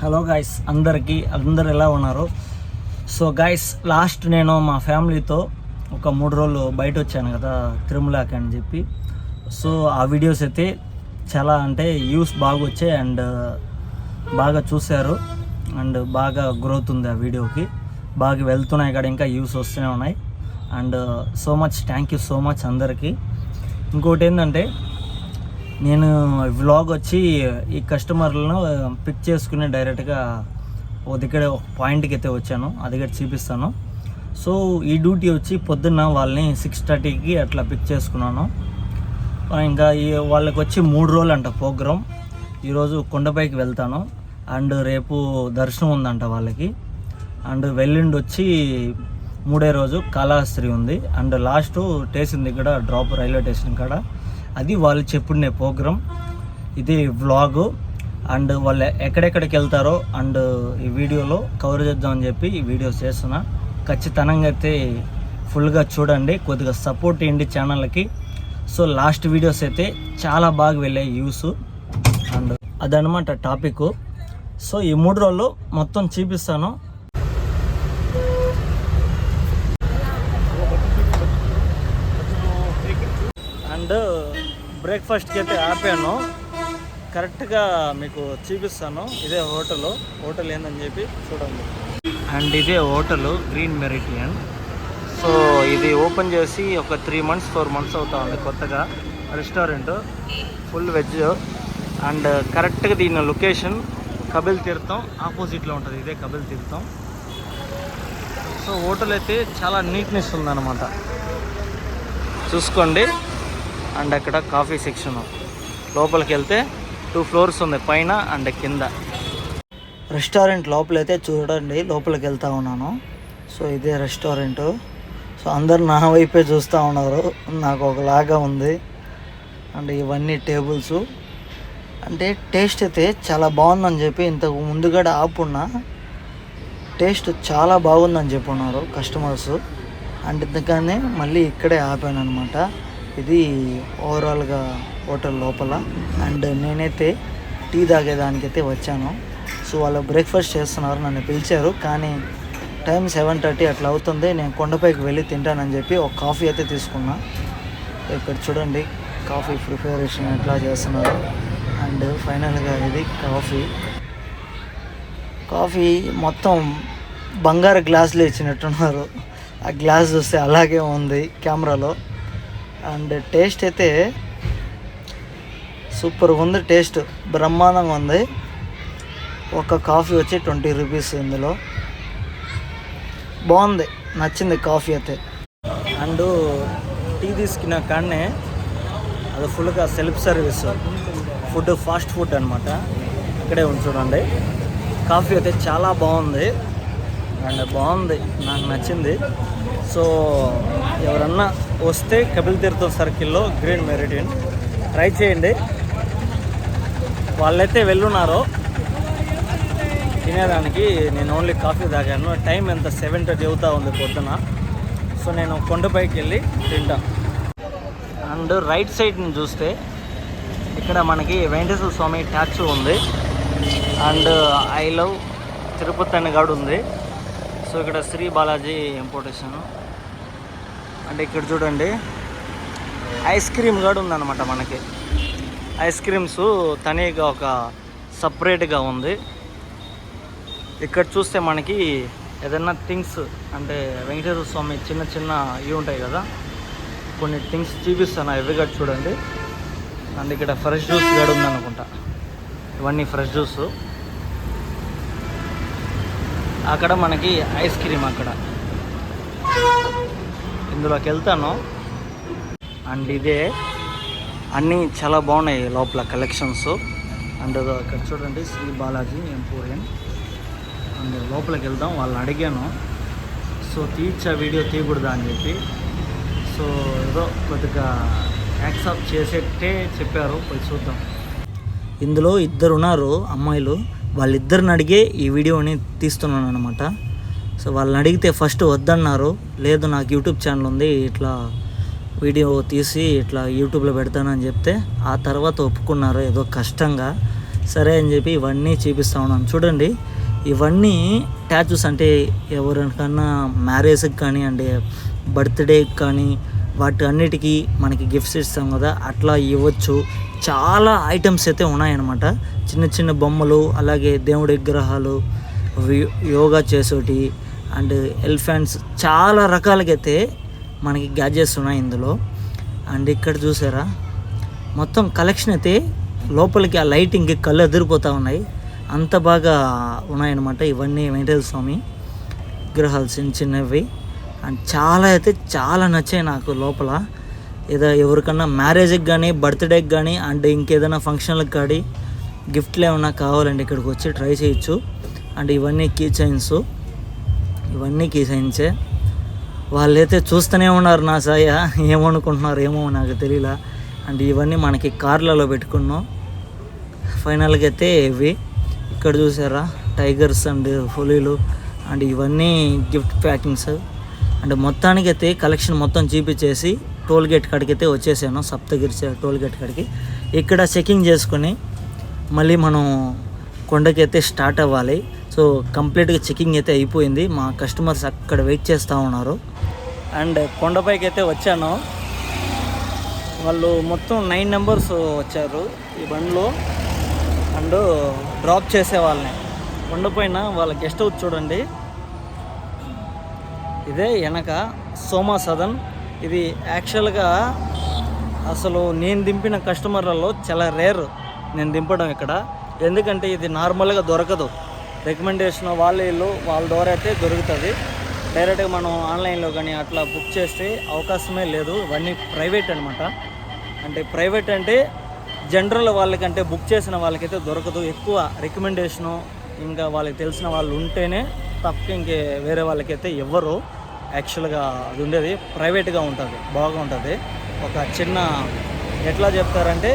Hello guys అందరికీ అందరు ఎలా ఉన్నారు? సో గాయస్ లాస్ట్ నేను మా ఫ్యామిలీతో ఒక మూడు రోజులు బయట వచ్చాను కదా తిరుమలకి అని చెప్పి. సో ఆ వీడియోస్ అయితే చాలా అంటే యూస్ బాగా వచ్చాయి అండ్ uh, బాగా చూశారు. అండ్ బాగా గ్రోత్ ఉంది ఆ వీడియోకి బాగా వెళ్తున్నాయి కూడా ఇంకా యూస్ వస్తూనే ఉన్నాయి. And so much thank you so much అందరికీ. ఇంకోటి ఏంటంటే నేను వ్లాగ్ వచ్చి ఈ కస్టమర్లను పిక్ చేసుకుని డైరెక్ట్గా ఓ దగ్గర ఒక పాయింట్కి అయితే వచ్చాను. అది కూడా చూపిస్తాను. సో ఈ డ్యూటీ వచ్చి పొద్దున్న వాళ్ళని సిక్స్ థర్టీకి అట్లా పిక్ చేసుకున్నాను. ఇంకా ఈ వాళ్ళకి వచ్చి మూడు రోజులు అంట ప్రోగ్రామ్ ఈరోజు కొండపైకి వెళ్తాను. అండ్ రేపు దర్శనం ఉందంట వాళ్ళకి. అండ్ వెళ్ళిండి వచ్చి మూడే రోజు కాళహస్త్రి ఉంది. అండ్ లాస్ట్ స్టేషన్ దగ్గర డ్రాప్ రైల్వే స్టేషన్ కాడ అది వాళ్ళు చెప్పుకునే ప్రోగ్రామ్ ఇది వ్లాగు అండ్ వాళ్ళు ఎక్కడెక్కడికి వెళ్తారో అండ్ ఈ వీడియోలో కవర్ చేద్దామని చెప్పి ఈ వీడియోస్ చేస్తున్నా. ఖచ్చితంగా అయితే ఫుల్గా చూడండి. కొద్దిగా సపోర్ట్ ఇవ్వండి ఛానల్కి సో లాస్ట్ వీడియోస్ అయితే చాలా బాగా వెళ్ళాయి యూస్ అండ్ అదనమాట టాపిక్ సో ఈ మూడు రోజులు మొత్తం చూపిస్తాను అండ్ బ్రేక్ఫాస్ట్కి అయితే ఆపాను. కరెక్ట్గా మీకు చూపిస్తాను. ఇదే హోటల్. హోటల్ ఏందని చెప్పి చూడండి. అండ్ ఇదే హోటల్ గ్రీన్ మెరిటియన్ సో ఇది ఓపెన్ చేసి ఒక త్రీ మంత్స్ ఫోర్ మంత్స్ అవుతా ఉంది కొత్తగా. రెస్టారెంట్. Full veg. అండ్ కరెక్ట్గా దీని లొకేషన్ కబిల్ తీర్థం ఆపోజిట్లో ఉంటుంది. ఇదే కపిల్ తీర్థం. సో హోటల్ అయితే చాలా నీట్నెస్ ఉందన్నమాట. చూసుకోండి. అండ్ అక్కడ కాఫీ సెక్షన్ లోపలికి వెళ్తే టూ ఫ్లోర్స్ ఉంది పైన అండ్ కింద. రెస్టారెంట్ లోపలైతే చూడండి లోపలికి వెళ్తా ఉన్నాను. సో ఇదే రెస్టారెంట్. సో అందరు నా వైపే చూస్తూ ఉన్నారు. నాకు ఒకలాగా ఉంది. అండ్ ఇవన్నీ టేబుల్స్. అంటే టేస్ట్ అయితే చాలా బాగుందని చెప్పి ఇంతకు ముందు కూడా ఆపున్నా. టేస్ట్ చాలా బాగుందని చెప్పున్నారు కస్టమర్స్. అండ్ ఇంతకనే మళ్ళీ ఇక్కడే ఆపాను అనమాట ఇది ఓవరాల్గా హోటల్ లోపల. అండ్ నేనైతే టీ తాగేదానికైతే వచ్చాను. సో వాళ్ళు బ్రేక్ఫాస్ట్ చేస్తున్నారు నన్ను పిలిచారు. కానీ టైం సెవెన్ థర్టీ అట్లా అవుతుంది. నేను కొండపైకి వెళ్ళి తింటానని చెప్పి ఒక కాఫీ అయితే తీసుకున్నా. ఇక్కడ చూడండి కాఫీ ప్రిపరేషన్ ఎట్లా చేస్తున్నారు. అండ్ ఫైనల్గా ఇది కాఫీ. కాఫీ మొత్తం బంగారు గ్లాసులు ఇచ్చినట్టున్నారు. ఆ గ్లాస్ చూస్తే అలాగే ఉంది కెమెరాలో. అండ్ టేస్ట్ అయితే సూపర్ ఉంది టేస్ట్ బ్రహ్మాండంగా ఉంది. ఒక కాఫీ వచ్చి ట్వంటీ రూపీస్ ఇందులో. బాగుంది నచ్చింది కాఫీ అయితే. అండ్ టీ తీసుకున్న కాడనే అది ఫుల్గా self service food fast food అనమాట ఇక్కడే ఉంది చూడండి. కాఫీ అయితే చాలా బాగుంది. అండ్ బాగుంది. నాకు నచ్చింది. సో ఎవరన్నా వస్తే కపిల్ తీర్థం సర్కిల్లో గ్రీన్ మెరిడియన్ ట్రై చేయండి. వాళ్ళైతే వెళ్ళున్నారో. తినేదానికి నేను ఓన్లీ కాఫీ తాగాను. టైం ఎంత? సెవెన్ థర్టీ అవుతా ఉంది పొద్దున. సో నేను కొండపైకి వెళ్ళి తింటా. అండ్ రైట్ సైడ్ని చూస్తే ఇక్కడ మనకి వెంకటేశ్వర స్వామి ట్యాచు ఉంది. అండ్ ఐ లవ్ తిరుపతి అని కూడా ఉంది. సో ఇక్కడ శ్రీ బాలాజీ ఇంపోర్టేషన్. అంటే ఇక్కడ చూడండి ఐస్ క్రీమ్ కూడా ఉందన్నమాట మనకి. ఐస్ క్రీమ్స్ తనీగా ఒక సపరేట్గా ఉంది. ఇక్కడ చూస్తే మనకి ఏదైనా థింగ్స్ అంటే వెంకటేశ్వర స్వామి చిన్న చిన్న ఇవి ఉంటాయి కదా కొన్ని థింగ్స్ చూపిస్తాను అవి కూడా చూడండి. అండ్ ఇక్కడ ఫ్రెష్ జ్యూస్ కూడా ఉందనుకుంటా. ఇవన్నీ ఫ్రెష్ జ్యూస్. అక్కడ మనకి ఐస్ క్రీమ్ అక్కడ. ఇందులోకి వెళ్తాను అండ్ ఇదే అన్నీ చాలా బాగున్నాయి లోపల కలెక్షన్స్. అండ్ అక్కడ చూడండి శ్రీ బాలాజీ ఎంపోరియన్ అండ్ లోపలికి వెళ్దాం వాళ్ళని అడిగాను. సో తీర్చా వీడియో తీయకూడదా అని చెప్పి. సో ఏదో కొద్దిగా యాక్సెప్ట్ చేసేట్టే చెప్పారు. పోయి చూద్దాం. ఇందులో ఇద్దరు ఉన్నారు అమ్మాయిలు. వాళ్ళిద్దరిని అడిగే ఈ వీడియోని తీస్తున్నాను అనమాట సో వాళ్ళని అడిగితే ఫస్ట్ వద్దన్నారు. లేదు నాకు యూట్యూబ్ ఛానల్ ఉంది ఇట్లా వీడియో తీసి ఇట్లా యూట్యూబ్లో పెడతానని చెప్తే ఆ తర్వాత ఒప్పుకున్నారు. ఏదో కష్టంగా. సరే అని చెప్పి ఇవన్నీ చూపిస్తా ఉన్నాను. చూడండి ఇవన్నీ ట్యాచూస్ అంటే ఎవరికన్నా మ్యారేజ్కి కానీ అంటే బర్త్డేకి కానీ వాటి అన్నిటికీ మనకి గిఫ్ట్స్ ఇస్తాం కదా అట్లా ఇవ్వచ్చు. చాలా ఐటమ్స్ అయితే ఉన్నాయన్నమాట. చిన్న చిన్న బొమ్మలు అలాగే దేవుడి విగ్రహాలు యోగా చేసేటి అండ్ ఎలిఫెంట్స్ చాలా రకాలకైతే మనకి గ్యాజెట్స్ ఉన్నాయి ఇందులో. అండ్ ఇక్కడ చూసారా మొత్తం కలెక్షన్ అయితే లోపలికి ఆ లైటింగ్కి కళ్ళు ఎదిరిపోతూ ఉన్నాయి. అంత బాగా ఉన్నాయన్నమాట ఇవన్నీ వెంకటేశ్వర స్వామి విగ్రహాలు చిన్న చిన్నవి. అండ్ చాలా అయితే చాలా నచ్చాయి నాకు లోపల. ఏదో ఎవరికన్నా మ్యారేజ్కి కానీ బర్త్డేకి కానీ అండ్ ఇంకేదైనా ఫంక్షన్లకు కానీ గిఫ్ట్లు ఏమైనా కావాలండి ఇక్కడికి వచ్చి ట్రై చేయొచ్చు. అండ్ ఇవన్నీ కీ చైన్స్. ఇవన్నీ కీ చైన్సే. వాళ్ళైతే చూస్తూనే ఉన్నారు నా సాయ. ఏమనుకుంటున్నారు ఏమో నాకు తెలియలా అండ్ ఇవన్నీ మనకి కార్లలో పెట్టుకున్నాం. ఫైనల్గా అయితే ఇవి. ఇక్కడ చూసారా? టైగర్స్ అండ్ పులీలు అండ్ ఇవన్నీ గిఫ్ట్ ప్యాకింగ్స్. అండ్ మొత్తానికి అయితే కలెక్షన్ మొత్తం చూపించేసి టోల్ గేట్ కాడికి అయితే వచ్చేసాను సప్తగిరి టోల్ గేట్ కాడికి. ఇక్కడ చెకింగ్ చేసుకొని మళ్ళీ మనం కొండకైతే స్టార్ట్ అవ్వాలి. సో కంప్లీట్గా చెకింగ్ అయితే అయిపోయింది. మా కస్టమర్స్ అక్కడ వెయిట్ చేస్తూ ఉన్నారు. అండ్ కొండపైకి అయితే వచ్చాను. వాళ్ళు మొత్తం నైన్ నెంబర్స్ వచ్చారు ఈ బండిలో. అండ్ డ్రాప్ చేసే వాళ్ళని. కొండపైన వాళ్ళ గెస్ట్ హౌస్ చూడండి. ఇదే వెనక సోమా సదన్. ఇది యాక్చువల్గా అసలు నేను దింపిన కస్టమర్లలో చాలా రేర్ నేను దింపడం ఇక్కడ. ఎందుకంటే ఇది నార్మల్గా దొరకదు. రికమెండేషన్ వాళ్ళ వీళ్ళు వాళ్ళ ద్వారా అయితే దొరుకుతుంది. డైరెక్ట్గా మనం ఆన్లైన్లో కానీ అట్లా బుక్ చేస్తే అవకాశమే లేదు. ఇవన్నీ ప్రైవేట్ అనమాట అంటే ప్రైవేట్ అంటే జనరల్ వాళ్ళకంటే బుక్ చేసిన వాళ్ళకైతే దొరకదు. ఎక్కువ రికమెండేషను ఇంకా వాళ్ళకి తెలిసిన వాళ్ళు ఉంటేనే తప్ప ఇంకే వేరే వాళ్ళకైతే ఇవ్వరు. యాక్చువల్గా అది ఉండేది ప్రైవేట్గా ఉంటుంది బాగుంటుంది ఒక చిన్న ఎట్లా చెప్తారంటే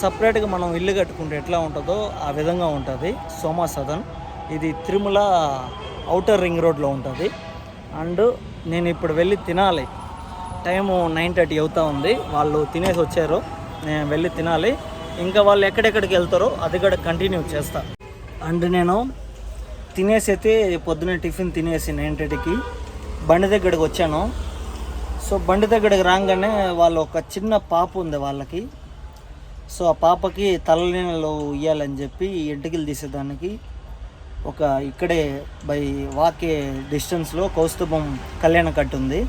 సపరేట్గా మనం ఇల్లు కట్టుకుంటే ఎట్లా ఉంటుందో ఆ విధంగా ఉంటుంది. సోమా సదన్ ఇది తిరుమల అవుటర్ రింగ్ రోడ్లో ఉంటుంది. అండ్ నేను ఇప్పుడు వెళ్ళి తినాలి. టైము నైన్ థర్టీ అవుతా ఉంది. వాళ్ళు తినేసి వచ్చారు. నేను వెళ్ళి తినాలి. ఇంకా వాళ్ళు ఎక్కడెక్కడికి వెళ్తారో అది కూడా కంటిన్యూ చేస్తా. అండ్ నేను తినేసి అయితే పొద్దున టిఫిన్ తినేసి నైన్ థర్టీకి బండి దగ్గరికి వచ్చాను. సో బండి దగ్గరికి రాగానే వాళ్ళు ఒక చిన్న పాప ఉంది వాళ్ళకి. సో ఆ పాపకి తలనీళ్ళు ఇవ్వాలని చెప్పి ఎంటికలు తీసేదానికి ఒక ఇక్కడే బై వాకే డిస్టెన్స్లో కౌస్తుభం కళ్యాణ కట్టు ఉంది.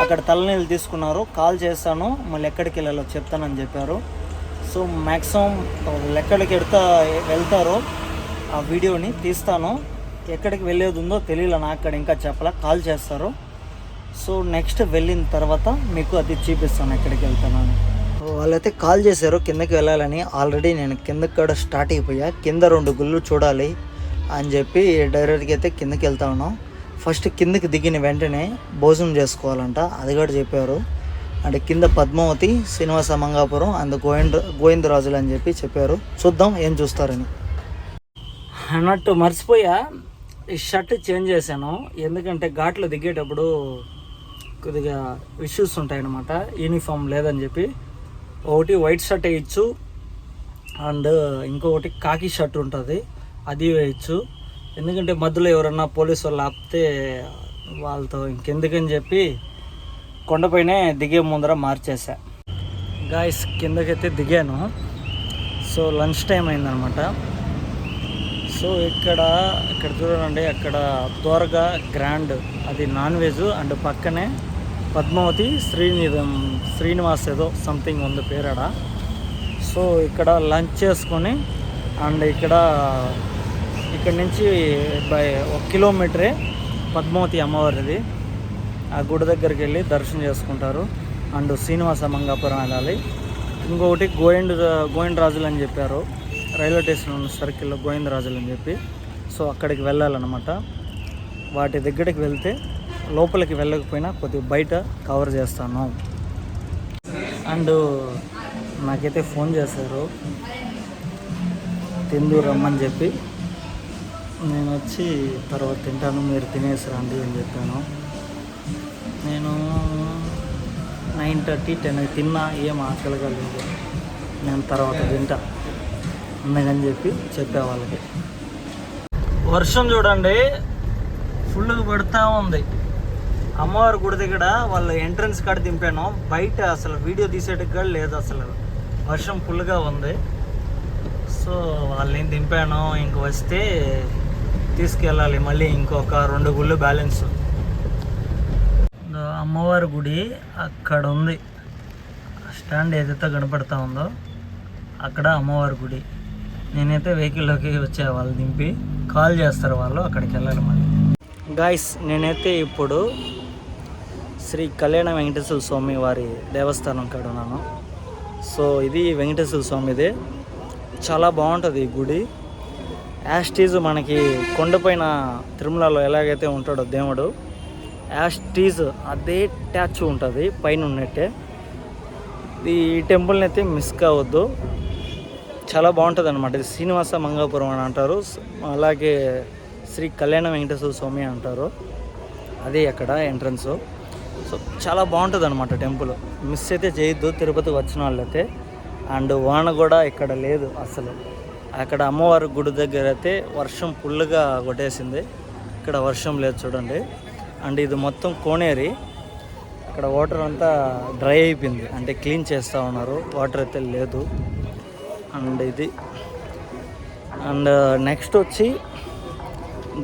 అక్కడ తలనీళ్ళు తీసుకున్నారు. కాల్ చేస్తాను మళ్ళీ ఎక్కడికి వెళ్ళాలో చెప్తానని చెప్పారు. సో మ్యాక్సిమం ఎక్కడికి వెళ్తా వెళ్తారో ఆ వీడియోని తీస్తాను. ఎక్కడికి వెళ్ళేది ఉందో తెలియలే నాకు అక్కడ ఇంకా చెప్పలా. కాల్ చేస్తారు. సో నెక్స్ట్ వెళ్ళిన తర్వాత మీకు అది చూపిస్తాను ఎక్కడికి వెళ్తానని వాళ్ళైతే కాల్ చేశారు కిందకి వెళ్ళాలని. ఆల్రెడీ నేను కిందకి కూడా స్టార్ట్ అయిపోయా. కింద రెండు గుళ్ళు చూడాలి అని చెప్పి డైరెక్ట్గా అయితే కిందకి వెళ్తా ఉన్నాం. ఫస్ట్ కిందకి దిగిన వెంటనే భోజనం చేసుకోవాలంట. అది కూడా చెప్పారు. అంటే కింద పద్మావతి శ్రీనివాస మంగాపురం అండ్ గోవింద గోవిందరాజులు అని చెప్పి చెప్పారు. చూద్దాం ఏం చూస్తారని. అన్నట్టు మర్చిపోయా. ఈ షర్ట్ చేంజ్ చేశాను. ఎందుకంటే ఘాట్లో దిగేటప్పుడు కొద్దిగా ఇష్యూస్ ఉంటాయన్నమాట. యూనిఫామ్ లేదని చెప్పి. ఒకటి వైట్ షర్ట్ వేయచ్చు అండ్ ఇంకొకటి కాకి షర్ట్ ఉంటుంది. అది వేయచ్చు ఎందుకంటే మధ్యలో ఎవరన్నా పోలీసు వాళ్ళు ఆపితే వాళ్ళతో ఇంకెందుకని చెప్పి కొండపైనే దిగే ముందర మార్చేసా గాయస్ కిందకైతే దిగాను. సో లంచ్ టైం అయిందనమాట సో ఇక్కడ ఇక్కడ చూడండి అక్కడ దోరగా గ్రాండ్ అది నాన్ వెజ్ అండ్ పక్కనే పద్మావతి శ్రీనిధం శ్రీనివాస్ ఏదో సంథింగ్ ఉంది పేరాడ. సో ఇక్కడ లంచ్ చేసుకొని అండ్ ఇక్కడ ఇక్కడ నుంచి బై ఒక కిలోమీటరే పద్మావతి అమ్మవారిది. ఆ గుడి దగ్గరికి వెళ్ళి దర్శనం చేసుకుంటారు. అండ్ శ్రీనివాస మంగాపురం వెళ్ళాలి. ఇంకొకటి గోవింద గోవిందరాజులు అని చెప్పారు. రైల్వే స్టేషన్ ఉన్న సర్కిల్లో గోవిందరాజులు అని చెప్పి. సో అక్కడికి వెళ్ళాలన్నమాట. వాటి దగ్గరికి వెళ్తే లోపలికి వెళ్ళకపోయినా కొద్దిగా బయట కవర్ చేస్తాను. అండ్ నాకైతే ఫోన్ చేశారు. తిందు రమ్మని చెప్పి. నేను వచ్చి తర్వాత తింటాను మీరు తినేసి రండి అని చెప్పాను. నేను నైన్ థర్టీ టెన్ తిన్నా ఏం ఆకలిగా లేదు. నేను తర్వాత తింటా. అందుకని చెప్పి చెప్పే వాళ్ళకి. వర్షం చూడండి ఫుల్గా పడుతూ ఉంది. అమ్మవారి గుడి దగ్గర వాళ్ళ ఎంట్రన్స్ కాడ దింపాను. బయట అసలు వీడియో తీసేటికి కూడా లేదు అసలు. వర్షం ఫుల్గా ఉంది. సో వాళ్ళని దింపాను. ఇంక వస్తే తీసుకెళ్ళాలి. మళ్ళీ ఇంకొక రెండు గుళ్ళు బ్యాలెన్స్ అమ్మవారి గుడి అక్కడ ఉంది. స్టాండ్ ఏదైతే కనపడతా ఉందో అక్కడ అమ్మవారి గుడి. నేనైతే వెహికల్లోకి వచ్చే వాళ్ళు దింపి కాల్ చేస్తారు వాళ్ళు అక్కడికి వెళ్ళాలి మళ్ళీ గాయస్ నేనైతే ఇప్పుడు శ్రీ కళ్యాణ వెంకటేశ్వర స్వామి వారి దేవస్థానం కాడ ఉన్నాను. సో ఇది వెంకటేశ్వర స్వామిదే. చాలా బాగుంటుంది ఈ గుడి. యాస్టీజ్ మనకి కొండపైన తిరుమలలో ఎలాగైతే ఉంటాడో దేవుడు యాస్టీజ్ అదే ట్యాచ్ ఉంటుంది పైన ఉన్నట్టే. ఈ టెంపుల్ని అయితే మిస్ కావద్దు. చాలా బాగుంటుంది అనమాట ఇది శ్రీనివాస మంగాపురం అని అంటారు. అలాగే శ్రీ కళ్యాణ వెంకటేశ్వర స్వామి అంటారు. అదే అక్కడ ఎంట్రన్స్. సో చాలా బాగుంటుంది అనమాట టెంపుల్. మిస్ అయితే చేయొద్దు తిరుపతి వచ్చిన వాళ్ళైతే. అండ్ వాన కూడా ఇక్కడ లేదు అసలు. అక్కడ అమ్మవారి గుడి దగ్గర అయితే వర్షం ఫుల్గా కొట్టేసింది. ఇక్కడ వర్షం లేదు చూడండి. అండ్ ఇది మొత్తం కోనేరి. అక్కడ వాటర్ అంతా డ్రై అయిపోయింది. అంటే క్లీన్ చేస్తూ ఉన్నారు. వాటర్ అయితే లేదు. అండ్ ఇది. అండ్ నెక్స్ట్ వచ్చి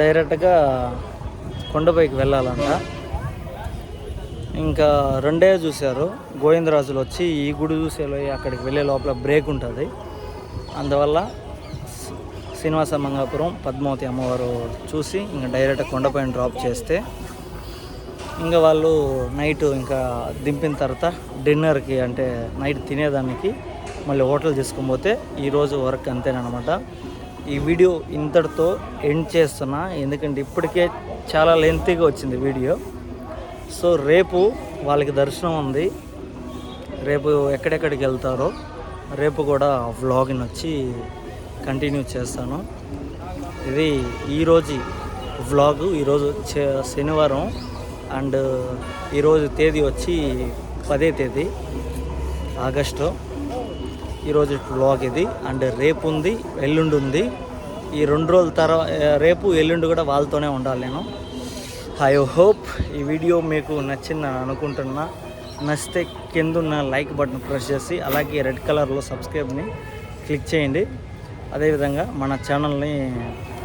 డైరెక్ట్గా కొండపైకి వెళ్ళాలంట. ఇంకా రెండే చూశారు. గోవిందరాజులు వచ్చి ఈ గుడి చూసేలో అక్కడికి వెళ్ళే లోపల బ్రేక్ ఉంటుంది. అందువల్ల శ్రీనివాస మంగాపురం పద్మావతి అమ్మవారు చూసి ఇంకా డైరెక్ట్ కొండపైన డ్రాప్ చేస్తే ఇంకా వాళ్ళు నైట్ ఇంకా దింపిన తర్వాత డిన్నర్కి అంటే నైట్ తినేదానికి మళ్ళీ హోటల్ తీసుకొని పోతే ఈరోజు వర్క్ అంతేనమాట ఈ వీడియో ఇంతటితో ఎండ్ చేస్తున్నా ఎందుకంటే ఇప్పటికే చాలా లెంతీగా వచ్చింది వీడియో. సో రేపు వాళ్ళకి దర్శనం ఉంది. రేపు ఎక్కడెక్కడికి వెళ్తారో రేపు కూడా వ్లాగ్ని వచ్చి కంటిన్యూ చేస్తాను. ఇది ఈరోజు వ్లాగ్ ఈరోజు శనివారం అండ్ ఈరోజు తేదీ వచ్చి పదే తేదీ ఆగస్టు. ఈరోజు బ్లాగ్ ఇది. అండ్ రేపు ఉంది ఎల్లుండి ఉంది ఈ రెండు రోజుల తర్వాత రేపు ఎల్లుండి కూడా వాళ్ళతోనే ఉండాలి నేను. ఐ హోప్ ఈ వీడియో మీకు నచ్చిందని అనుకుంటున్నా. నచ్చితే కింద ఉన్న లైక్ బటన్ ప్రెస్ చేసి అలాగే రెడ్ కలర్లో సబ్స్క్రైబ్ని క్లిక్ చేయండి. అదేవిధంగా మన ఛానల్ని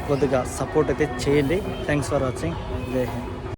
కొద్దిగా సపోర్ట్ అయితే చేయండి. థ్యాంక్స్ ఫర్ వాచింగ్ జై హింద్.